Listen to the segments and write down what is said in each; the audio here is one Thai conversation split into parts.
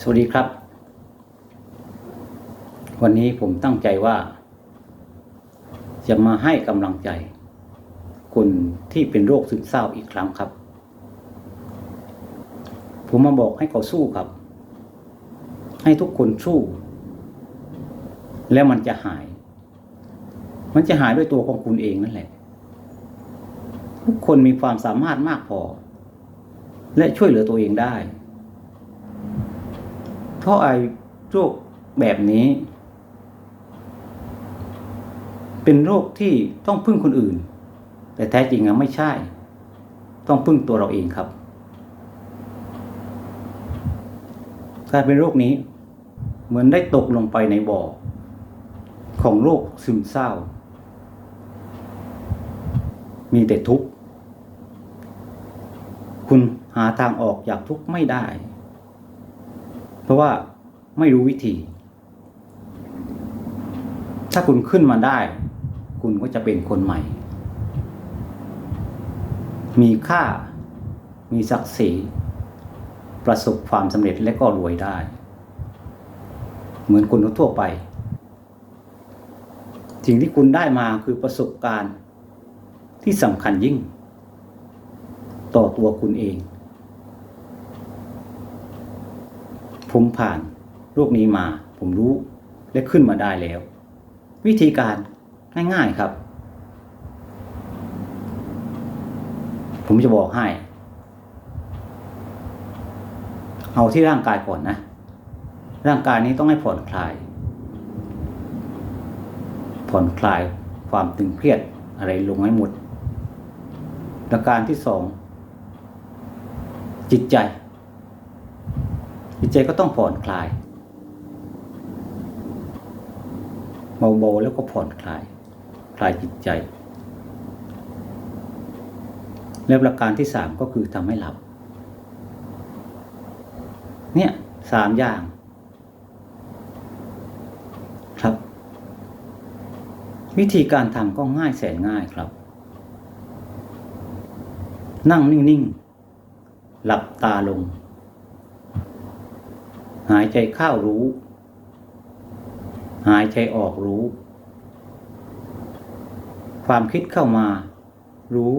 สวัสดีครับ วันนี้ผมตั้งใจว่า จะมาให้กำลังใจ คนที่เป็นโรคซึมเศร้าอีกครั้งครับ ผมมาบอกให้เขาสู้ครับ ให้ทุกคนสู้ แล้วมันจะหาย มันจะหายด้วยตัวของคุณเองนั่นแหละ ทุกคนมีความสามารถมากพอ และช่วยเหลือตัวเองได้ เพราะไอ้โรคแบบนี้ เป็นโรคที่ต้องพึ่งคนอื่น แต่แท้จริงอะไม่ใช่ ต้องพึ่งตัวเราเองครับกาเป็นโรคนี้ เหมือนได้ตกลงไปในบ่อ ของโรคซึมเศร้า มีแต่ทุกข์ คุณหาทางออกจากทุกข์ไม่ได้ เพราะว่าไม่รู้วิธี ถ้าคุณขึ้นมาได้ คุณก็จะเป็นคนใหม่ มีค่า มีศักดิ์ศรี ประสบความสำเร็จและก็รวยได้ เหมือนคนทั่วไป สิ่งที่คุณได้มาคือประสบการณ์ที่สำคัญยิ่ง ต่อตัวคุณเอง ผมผ่านโรคนี้มา ผมรู้และขึ้นมาได้แล้ว วิธีการง่ายๆครับ ผมจะบอกให้ เอาที่ร่างกายก่อนนะ ร่างกายนี้ต้องให้ผ่อนคลาย ผ่อนคลายความตึงเครียดอะไรลงให้หมดประการที่สองจิตใจ จิตใจก็ต้องผ่อนคลายเบาๆแล้วก็ผ่อนคลาย คลายจิตใจ และประการที่สามก็คือทำให้หลับ เนี่ยสามอย่าง ครับ วิธีการทำก็ง่ายแสนง่ายครับ นั่งนิ่ง ๆ หลับตาลง หายใจเข้ารู้ หายใจออกรู้ ความคิดเข้ามา รู้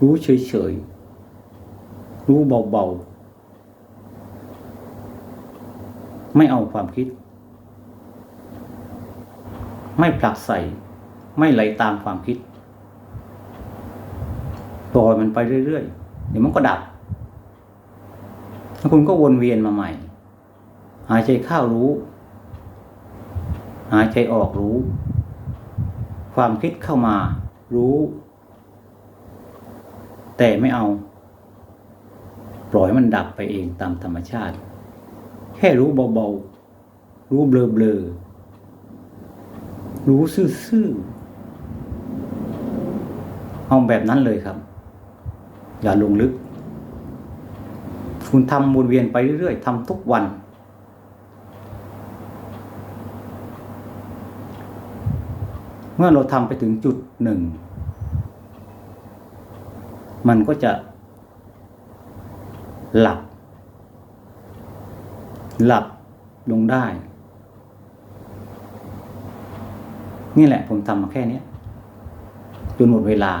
รู้เฉยๆ รู้เบาๆ ไม่เอาความคิด ไม่ผลักใส่ ไม่ไหลตามความคิดปล่อยมันไปเรื่อยๆ เดี๋ยวมันก็ดับ แล้วคุณก็วนเวียนมาใหม่ หายใจเข้ารู้ หายใจออกรู้ ความคิดเข้ามารู้ แต่ไม่เอา ปล่อยมันดับไปเองตามธรรมชาติ แค่รู้เบาๆ รู้เบลอๆ รู้ซื่อๆเอาแบบนั้นเลยครับ อย่าลงลึก คุณทำวนเวียนไปเรื่อยๆทำทุกวัน เมื่อเราทำไปถึงจุดหนึ่ง มันก็จะหลับ หลับลงได้ นี่แหละผมทำมาแค่นี้จนหมดเวลา